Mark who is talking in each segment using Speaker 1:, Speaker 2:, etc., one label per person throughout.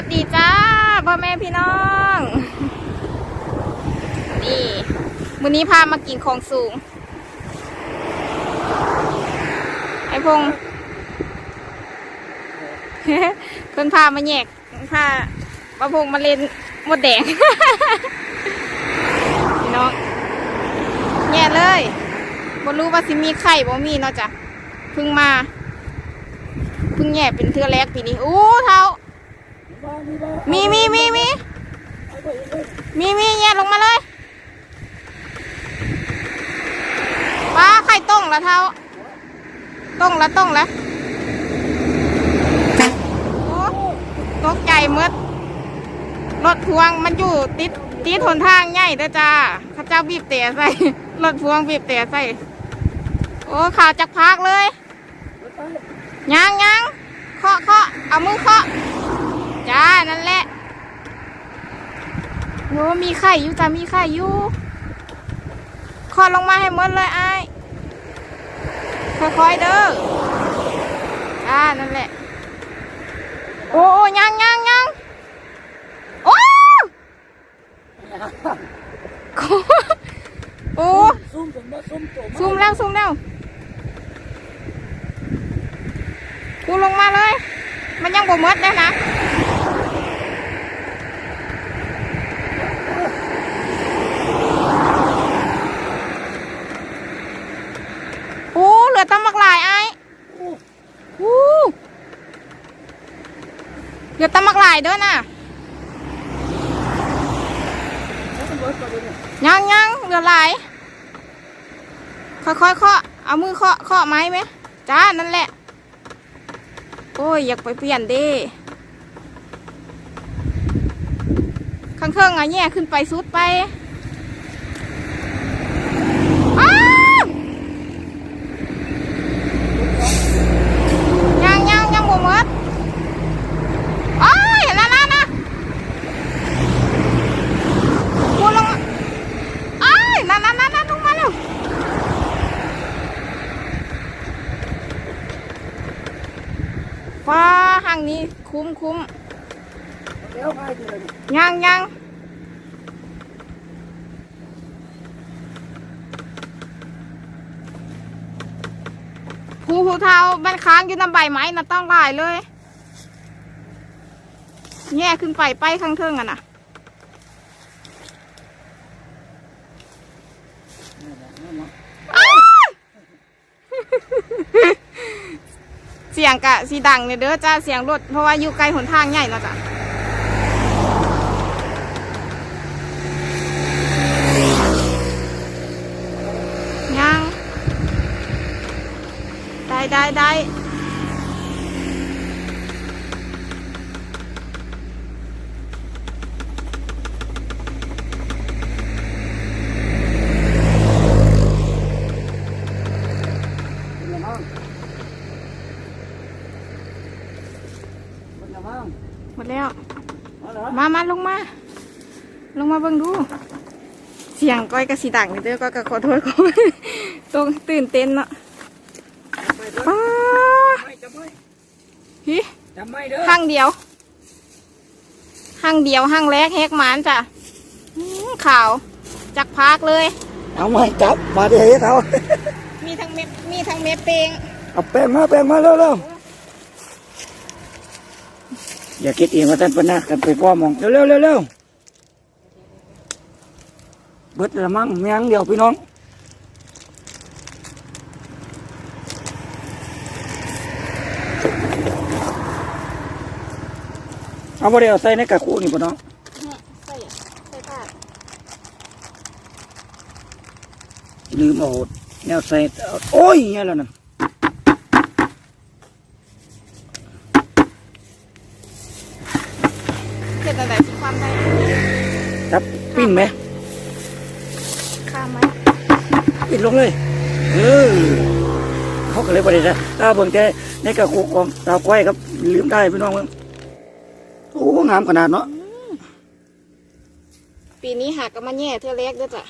Speaker 1: วัสดีจ้าพ่อแม่พี่น้อง นี่มื้อนี้พามากินของสูง ไอพงเพิ่นพามาแยกพาป้าพงมาเล่นมดแดง พี่น้องแย่เลยบ่รู้ว่าสิมีไข่บ่มีเนาะจ้ะเพิ่งมาเพิ่งแย่เป็นเทือแรกปีนี้ โอ้เท้า มีมีมีมีมีมีแย่ลงมาเลยว้าไข่ต้งละเท้าต้งละต้งละโอ้ตกใจหมืดรถพวงมันอยู่ติดติดหนทางใหญ่เด้อจ้าข้าเจ้าบีบแต่ใส่ รถพวงบีบแต่ใส่ โอ้ข่าวจากพักเลยยังยังเคาะเคาะเอามือเคาะ จ้า นั่นแหละโหมีไข่อยู่จ้ามีไข่อยู่คลอดลงมาให้หมดเลยไอ้ายค่อยๆเด้อจ้า นั่นแหละ โอ้โอ้ยังยังยังโอ้โอ้
Speaker 2: ซุ่มผมว่าซุ่มตัว
Speaker 1: ซูมแล้วซูมแล้วกูลงมาเลย มันยังบ่หมดเลยนะ โอ้เหลือตั้งมักหลายไอ้โอ้เหลื ด้วยเด้อน่ะยังยังเหลือหลายค่อยๆเคาะเอามือเคาะเคาะไม้ไหมจ้านั่นแหละ โอ้ย อยากไปเปลี่ยนดิข้างเครื่องอะแย่ขึ้นไปสุดไปอ้าวยังยังยังบ่หมดโอ้ยนั่นนั่นนะกูลงมาโอ้ยนั่นนั่นนั่นลงมาเร็ว ฟ้าห้างนี้คุ้มคุ้ม
Speaker 2: แล้วไปดูเล ยั
Speaker 1: งยังภูภูเทาบ้านค้างอยู่น้ำใบไม้น่ะต้องลายเลย แง่ขึ้นไปไปข้างเทิงอะนะเสียงกะสีดังเนี่ยเด้อจ้าเสียงรถเพราะว่าอยู่ไกลหนทางใหญ่เนาะจ้ะยัง ได้ได้ได้หมดแล้ว มามาลงมา ลงมาเบิ่งดู เสียงก้อยกระสีดังนี่เด้อก้อยก็ขอโทษก้อยตรงตื่นเต้นเนาะป้า
Speaker 2: ไม่จะไม่
Speaker 1: ฮิ
Speaker 2: จะไม่เด้อ
Speaker 1: ห้างเดียว ห้างเดียวห้างแรกแฮกหมานจ้ะอื้อข่าวจากพากเลย
Speaker 2: เอาไม่จับมาดิเฮ้ยเท้า
Speaker 1: มีทั้งเม็ดมีทั้งเม็ดเปง
Speaker 2: เอาแป้งมาแป้งมาเร็วเร็วอย่าคิดเองว่าท่านปนะกันไปพ่อมองเร็วเร็วเร็วเร็วเบิดละมั้งแมงเดียวพี่น้อง เอาบ่ได้เอาใส่ในกระคูนี่พี่น้อง
Speaker 1: ใส่ใส่ผ้า
Speaker 2: ลืมเอาแนวใส่เอาโอ้ยเนี่ยแล้วนั่น
Speaker 1: เสร็จอะไรสิความได้
Speaker 2: ครับปิ้งไหม
Speaker 1: ข้ามไหม
Speaker 2: ปิ้งลงเลยเออเขาก็เลยบริษัทตาเบิ่งแต่ในกระโคกของตาควายครับลืมได้พี่น้องเบิ่ง โอ้งามขนาดเนาะ
Speaker 1: ปีนี้หักก็มาแย่เธอเล็กด้วยจ้ะ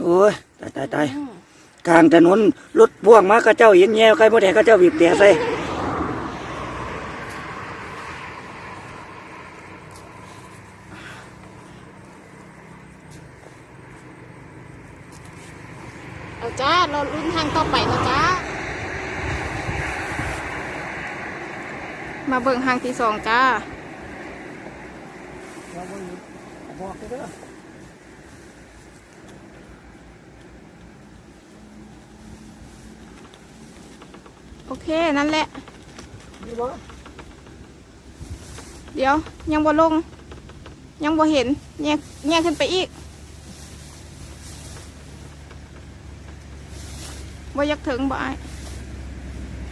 Speaker 1: โอ้
Speaker 2: ยตายตายตายกลางถนนรถพ่วงมากระเจ้าเย็นแย่ใครโมแดงกระเจ้าบีบแต่ใส่
Speaker 1: บิ่งทางที่สองจ้า
Speaker 2: บอกเด้อ
Speaker 1: โอเค นั่นแหละ เดี๋ยว ยังบ่ลง ยังบ่เห็นแยกแยกขึ้นไปอีกบ่อยักถึงบ่ไอ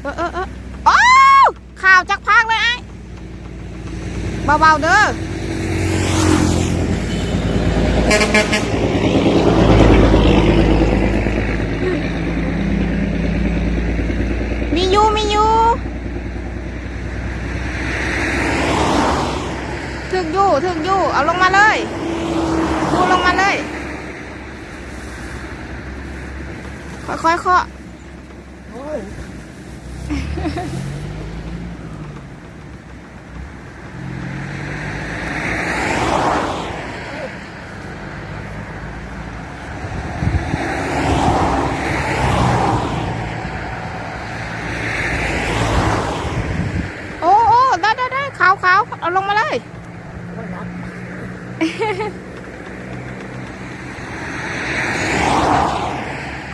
Speaker 1: เออเออเออโอ้ข่าวจักพักเลยไอ้า เบาๆเด้อมีอยู่มีอยู่ถึกอยู่ถึกอยู่เอาลงมาเลยดูลงมาเลย ค่อยๆเคาะ
Speaker 2: โอ้ย
Speaker 1: โอ้โอ้ได้ได้ได้ขาวขาวเอาลงมาเลย
Speaker 2: โอ้ยหนัก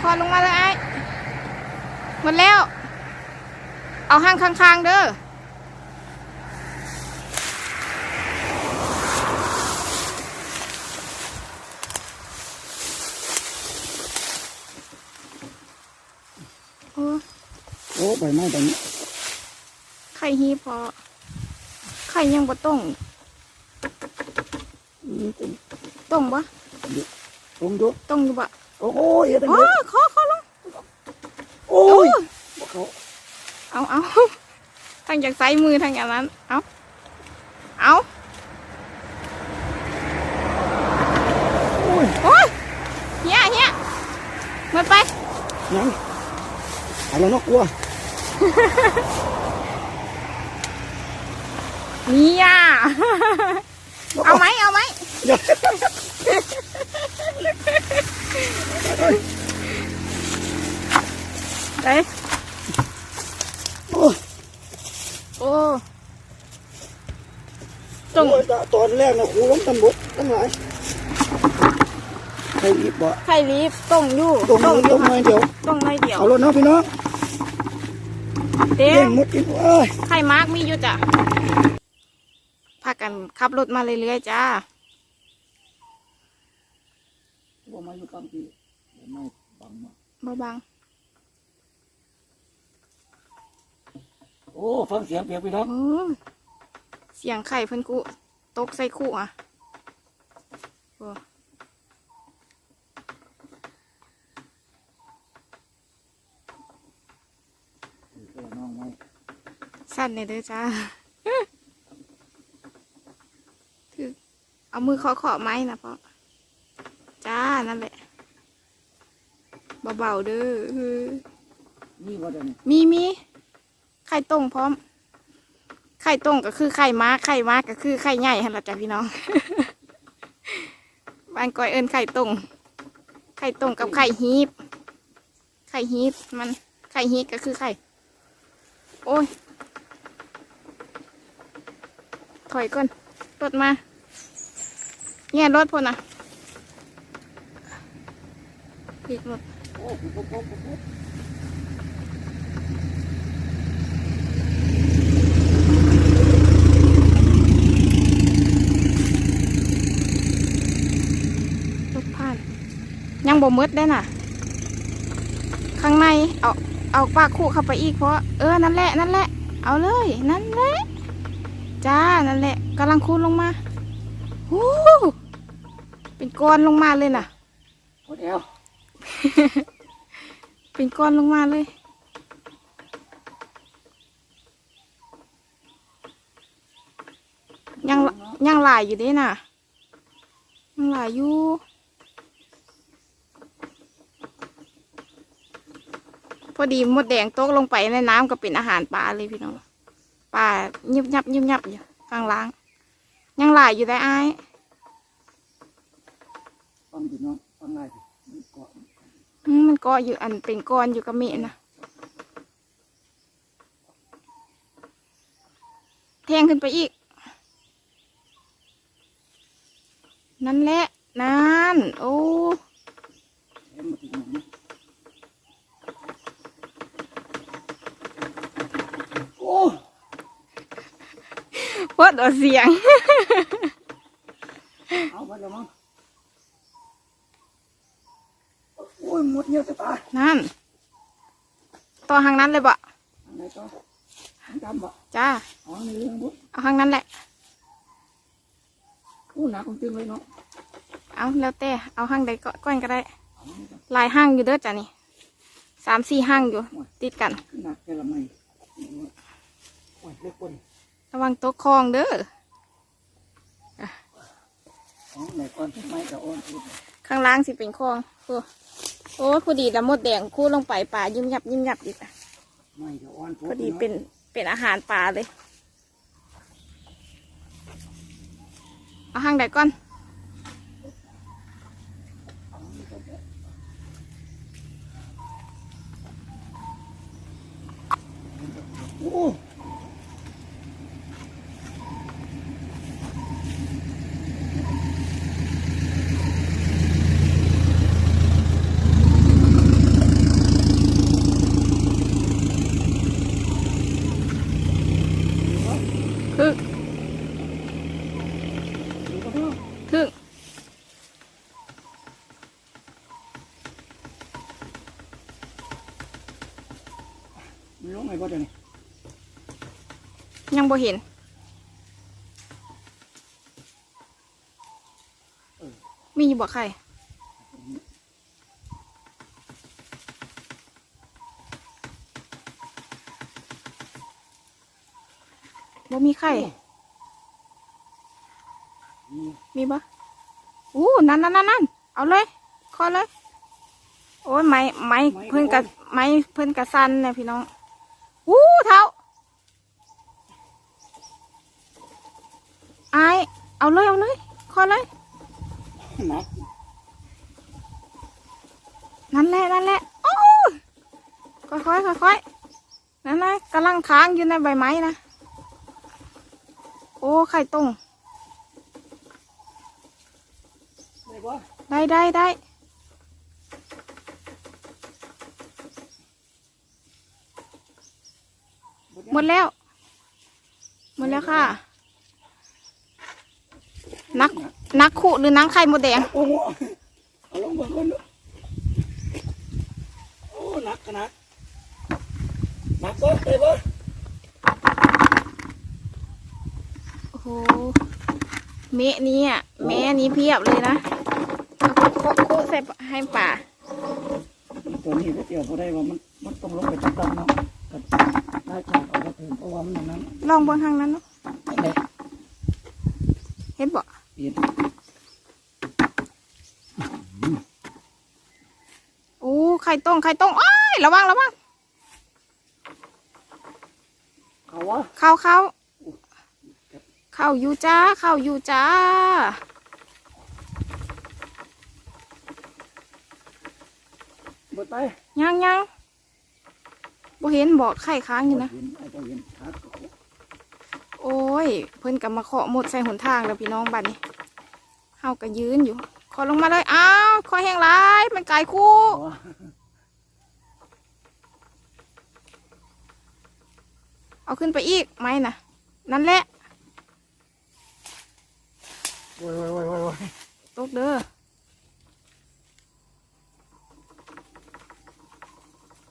Speaker 1: คอลงมาเลยไอ้หมดแล้ว เอาห้าง ข้างๆเด้อโอ้
Speaker 2: โอ้ใบไม้ใบนี้
Speaker 1: ไข่ฮีพอไข่ยังบ่ต้ง
Speaker 2: อืมเป็น
Speaker 1: ต้งบ่
Speaker 2: ตรงดู
Speaker 1: ต้งอยู่บ่
Speaker 2: โอ้โหเฮ็ดอัน
Speaker 1: โอ้
Speaker 2: นี้
Speaker 1: ขอขอลง
Speaker 2: โอ้
Speaker 1: โอ้
Speaker 2: ยบ่เขา
Speaker 1: เอาเอา ทั้งจากไซมือทั้งอย่างนั้น เอาเอา
Speaker 2: โอ้ย
Speaker 1: โอ้ยเฮียเฮียหมดไป
Speaker 2: ยังเอาแล้วเนาะกลัว
Speaker 1: นี่อะเอาไหมเอาไหม
Speaker 2: เดี๋ยว
Speaker 1: ไป
Speaker 2: โอ้ย
Speaker 1: โอ้ต
Speaker 2: ต
Speaker 1: ร
Speaker 2: รงงตอนแรกนะครูล้มตำรวจทั้งหลายใครรีบบ่
Speaker 1: ไข่ลีฟต้งอยู่
Speaker 2: ตรง
Speaker 1: ต้ง
Speaker 2: นี้
Speaker 1: อ
Speaker 2: ตร
Speaker 1: ยู่
Speaker 2: งหน่อยเดี๋ยว
Speaker 1: ต้งน้อยเดียว
Speaker 2: เอารถเนาะพี่น้อง
Speaker 1: เต็
Speaker 2: เล่
Speaker 1: ม
Speaker 2: นมุดกินเอ้ย
Speaker 1: ไข่มาร์กมีอยู่จ้ะพากันขับรถมาเรื่อยๆจ้า
Speaker 2: บ่มาอยู่กลางปีไม่บังมา
Speaker 1: เบา
Speaker 2: โอ้ฟังเสียงเปียกพี่น้อง
Speaker 1: ๆโอ้เสียงไข่เพิ่นกุตกใส่คู่อะโอ้
Speaker 2: น้องไม่
Speaker 1: สั้นเลยเด้อจ้าถือเอามือเคาะเคาะๆไม้นะพ่อจ้านั่นแหละเบาๆเด้อเออ
Speaker 2: นี่ว่าจะนี่
Speaker 1: มีมีไข่ต้งพร้อม ไข่ต้งก็คือไข่ม้า ไข่ม้าก็คือไข่ใหญ่ฮะล่ะจ้ะพี่น้อง บ้านก้อยเอิญไข่ต้งไข่ต้งกับไข่ฮีบ ไข่ฮีบมัน ไข่ฮีบก็คือไข่ โอ้ย ถอยก่อน รถมา เนี่ยรถพ่นนะอีกรถ
Speaker 2: โอ้ปุ๊บปุ๊บปุ๊บปุ๊บ
Speaker 1: รถผ่าน ยังบ่หมืดได้น่ะ ข้างในเอาเอาปากคู่เข้าไปอีกเพราะเออนั่นแหละนั่นแหละ เอาเลยนั่นแหละจ้านั่นแหละกำลังคูนลงมาโอ้เป็นก้อนลงมาเลยน่ะ
Speaker 2: หมดแล้ว
Speaker 1: เป็นก้อนลงมาเลยยังยังหลายอยู่เด้น่ะยังหลายอยู่ อดีมดแดงตกลงไปในน้ำก็เป็นอาหารปลาเลยพี่น้องปลายิบยับยิบยับอยู่ข้างล่าง ยังหลายอยู่ได้อ้าย
Speaker 2: ฟังดิเนาะฟังง่ายดิมันเกาะ
Speaker 1: อืมมันก็อยู่อันเป็นก้อนอยู่กับเมะนะแทงขึ้นไปอีก นั่นแหละนั่นโอ้
Speaker 2: เห็นมาถึงหนโอ้
Speaker 1: พดเอาเสียง
Speaker 2: เอาไปแล้วมั้งโอ้ยหมดเยอะจะตาย
Speaker 1: นั่น ต่อทางนั้นเลยบ่
Speaker 2: อันไหนต่ออันดำบ่
Speaker 1: จ้า
Speaker 2: อ๋อในเรื่องบุ
Speaker 1: เอาทางนั้นแหละ
Speaker 2: โอ้หนักจริงเลยเนาะ
Speaker 1: เอาแล้วแต่ เอาห้างใดก็ก้อนก็ได้ หลายห้างอยู่เด้อจ้ะนี่สามสี่ห้างอยู่ ติดกัน
Speaker 2: หนักแค่ละไม่ โอ้ยเล็กคน
Speaker 1: ระวังตกคลองเด้อ
Speaker 2: อ๋อไหนก่อนไม้กับอ้อนพูด
Speaker 1: ข้างล่างสิเป็นคลองโอ้โอ้พอดีดำมดแดงคู่ลงไปป่ายิ้มยับยิ้มยับอีกอะ
Speaker 2: ไม้กับอ้อนพู
Speaker 1: พอดีเป็นเป็นอาหารป่าเลย เอาห้างใดก่อน
Speaker 2: โอ้
Speaker 1: คึกคึก
Speaker 2: ไม่รู้ไงบ่เดี๋ยวนี้
Speaker 1: ยังบ่เห็น มีอยู่บ่ใครบ่มีใครมีปะอู้นั่นนั่นนั่นนั่นเอาเลย คอเลย โอ้ยไม้ไม้เพิ่นกับไม้เพิ่นกับสันเนี่ยพี่น้องอู้ เท้าไอายเอาเลยเอาเลยคอเลย
Speaker 2: หนัก
Speaker 1: นั่นแหละนั่นแหละโอ้ยค่อยค่อยค่อยค่อยๆนั่นนะกำลังค้างอยู่ในใบไม้นะโอ้ไข่ต้ง
Speaker 2: ได้บ่
Speaker 1: ได้ได้ได้หมดแล้ว หมดแล้วค่ะ นักนักขู่หรือนังไข่มดแดง
Speaker 2: โอ้โหเอาลงเบิ่งก่อนดูโอ้หนักขนาดหนักก็ได้บ่
Speaker 1: โอ้โหเมะนี้อะแม่นี้เพียบเลยนะเอาคุกคุกใส่ให้ป่า
Speaker 2: ตัวนี้ก็เกี่ยวบ่ได้ว่ามันมันต้องลงไปตัดๆเนาะ ก็ได้ฉากเอาก็ถึงเพราะว่ามันอย่างนั้น
Speaker 1: ลองบนทางนั้นเนาะ
Speaker 2: อันไหน
Speaker 1: เห็นบ่
Speaker 2: เปลี่ยน
Speaker 1: โอ้ไข่ต้งไข่ต้งอ้ายระวังระวัง
Speaker 2: เขาวะ
Speaker 1: เข้าเข้าเข้าอยู่จ้าเข้าอยู่จ้า
Speaker 2: เบิดไป
Speaker 1: ยังยัง บ่เห็นบอกไข่ค้างอยู่นะ
Speaker 2: เห็นไอ้เจ้าเห็นขาดเขา
Speaker 1: โอ้ย เพิ่นกับมาเคาะหมดใส่หนทางแล้วพี่น้องบัดนี้เฮาก็ยืนอยู่ ขอลงมาเลยอ้าวคอยแห้งหลายมันไกลคู่
Speaker 2: อ๋อ
Speaker 1: เอาขึ้นไปอีกไหมนะนั่นแหละ
Speaker 2: โอ้ยโอ้ยโอ้ยโอ้ยโอ้ย
Speaker 1: ตกเด้อ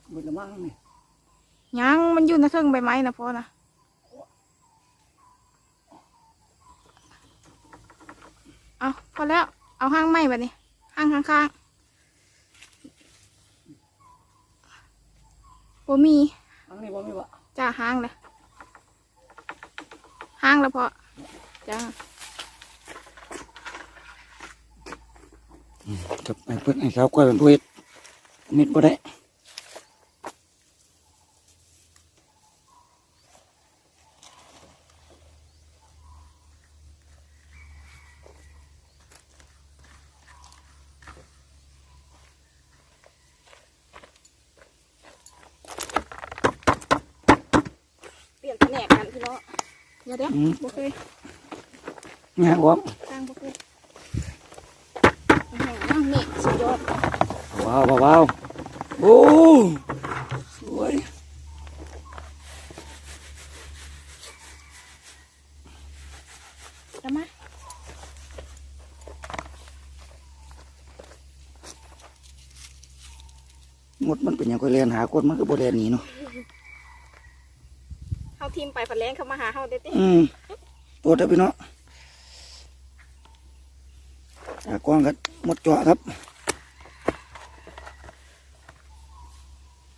Speaker 2: เบิดละมั่งนี่
Speaker 1: ยังมันอยู่ในเครื่องใบไม้นะพ่อนะเอาพอแล้ว เอาห้างไม้บัดนี้ห้างข้างๆบ่มี
Speaker 2: อันนี้บ่มีบ่
Speaker 1: จ้าห้างเลยห้างแล้วพอจ้า
Speaker 2: กับไอ้เพิ่นไอ้สาวกล้วยเป็นผู้เฮ็ดมิดบ่ได้
Speaker 1: ดี๋ยวเดี๋ยว
Speaker 2: อืม
Speaker 1: บ่เคย
Speaker 2: งานวอม
Speaker 1: สร้างบ่เคยโอ้โหนี่สุดยอด
Speaker 2: ว้าวว้าวโอ้สวย
Speaker 1: ทำมา
Speaker 2: หมดมันเป็นอย่างก็เรียนหาคนมันก็บ่เรียนหนีเนาะ
Speaker 1: เฮา ทีมไปผัดแรงเขามาหาเฮาเด้ติ
Speaker 2: อืมโปรดเถอะพี่น้องจากกว้างกันหมดเจาะครับ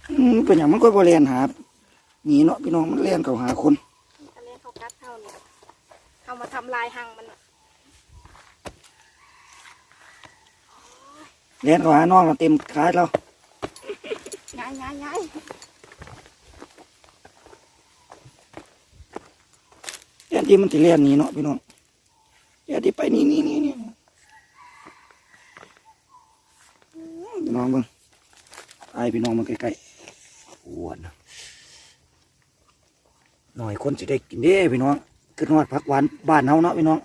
Speaker 2: อืมเป็นอย่างมันก็บ่เรียนหาหนีเนาะพี่น้องมันเรียนเขาหาคน
Speaker 1: ผัดแรงเขากัดเฮานี่เฮามาทำลายหังมันน่ะ
Speaker 2: เรียนเขาหาน้องเราเต็มคายเรา
Speaker 1: ย้ายย้ายย้าย
Speaker 2: เรีย นที่มันจะเรียนหนีเนาะพี่น้องเรียนที่ไปนี่นี่นี่นี่อืมพี่น้องเบิ่งไอพี่น้องมันใกล้ๆอ้วนหน่อยคนสิได้กินเด้พี่น้องขึ้นฮอดผักหวานบ้านเฮาเนาะพี่น้อง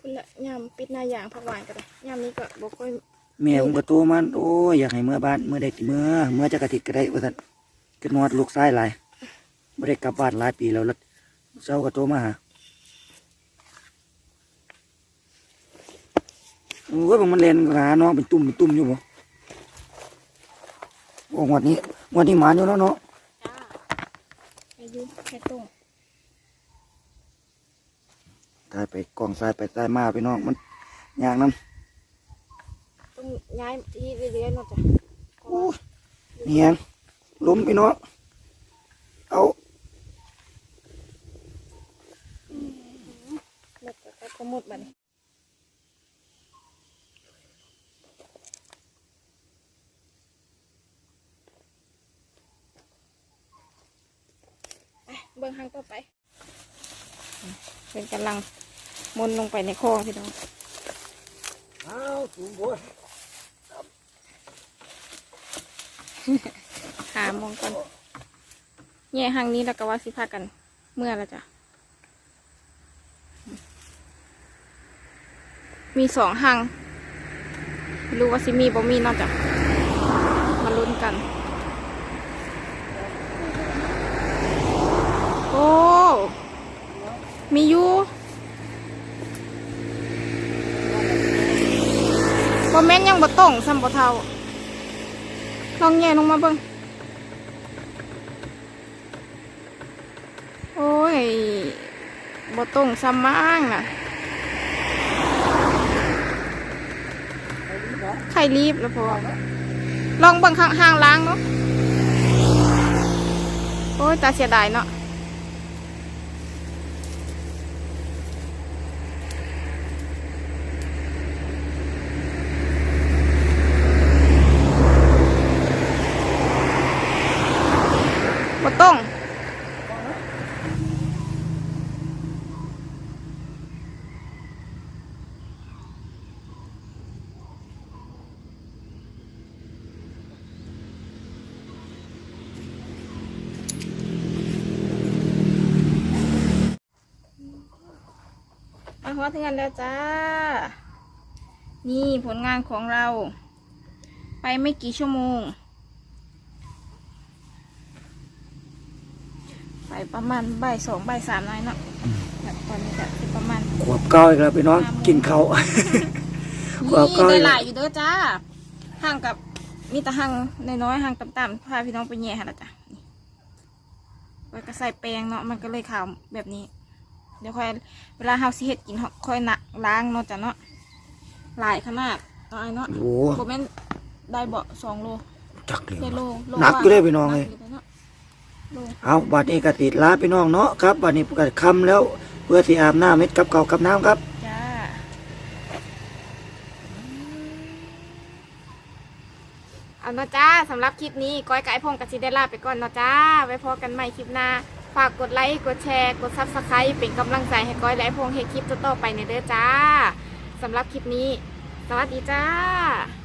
Speaker 1: พุ่นละยามปิดหน้าอย่างผักหวานก็ได้ยามนี้ก็บ่ค่อย
Speaker 2: แม่ผมก็โตมันโอ้ยอยากให้เมื่อบ้านเมื่อได้เมื่อเมื่อจะกระติดก็ได้ว่าซั่นขึ้นฮอดลูกชายหลายไม่ได้กลับบ้านหลายปีแล้วแล้ว เจ้าก็โตมาหาโอ้ยบางมันเล่นหาน้องเป็นตุ่มเป็นตุ่มอยู่บ่โอ้งวันนี้งวันนี้หมาอยู่เนาะเนาะ
Speaker 1: จ้าอายุแค่ตรง
Speaker 2: ตายไปกองทรายไปทรายมาพี่น้องมันยางน้
Speaker 1: ต้องย้ายที่เรื่อยๆเนาะจ้ะำ
Speaker 2: โอ้ยเนียงล้มพี่น้องเอา
Speaker 1: หมด ก็ก็หมดบัดนี้ไปเบิ่งหางต่อไป เป็นกำลังมนลงไปในคลองพี่น้อง
Speaker 2: เอาสูงบน
Speaker 1: หามองก่อนแย่หางนี้แล้วก็ว่าสิพากัน เมื่อแล้วจ้ะ มีสองหางไม่รู้ว่าสิมีบ่มีนอกจากมาลุ้นกัน โอ้ มีอยู่บ่แม่นยังบ่ต้องซ้ำบ่เท่าลองแย่ลงมาเบิ่งโอ้ยบ่ต้องซ้ำมางน่ะ ข่รีบแล้วพอลองเบิ่งข้างห้างล้างเนาะโอ้ยตาเสียดายเนาะ บ่ต้อง มาหัวถึงกันแล้วจ้า นี่ผลงานของเรา ไปไม่กี่ชั่วโมง ไปประมาณบ่ายสองบ่ายสามน้อยเนาะแบบตอนนี้ก็สิประมาณ
Speaker 2: ขวบเก้าอีกแล้วพี่น้องกินเขาวขวบ
Speaker 1: นี่
Speaker 2: เก้า
Speaker 1: ได้
Speaker 2: อีก
Speaker 1: ห
Speaker 2: แล้
Speaker 1: ลายวอยู่เด้อจ้าห่างกับมีแต่ห่างน้อยๆห่างต่ำๆพาพี่น้องไปแย่ค่ะละจ้ะนี่ไว้ก็ใส่แป้งเนาะมันก็เลยขาวแบบนี้ เดี๋ยวค่อยเวลาเฮาสิเฮ็ดกินเฮาค่อยหนักล้างเนาะจ้ะเนาะหลายขนาดน้อยเนาะ
Speaker 2: โอ้
Speaker 1: โบแม่นได้เบาสองโล
Speaker 2: จักเลย
Speaker 1: ได้โลโล
Speaker 2: หนักอยู่เลยพี่น้องเลย
Speaker 1: หกเนาะโล
Speaker 2: เอาบัดนี้ก็ติดลาพี่น้องเนาะครับบัดนี้ก็ค่ำแล้วเพื่อที่อาบน้ำเม็ดกับเก่าวกับน้ำครับ
Speaker 1: จ้าเอาเนาะจ้าสำหรับคลิปนี้ก้อยไก่พงกับซิเดล่าไปก่อนเนาะจ้าไว้พอกันใหม่คลิปหน้า ฝากกดไลค์กดแชร์ กดซับสไครป์เป็นกำลังใจให้ก้อยและพงเฮคลิปต่อๆไปในเด้อจ้าสำหรับคลิปนี้ สวัสดีจ้า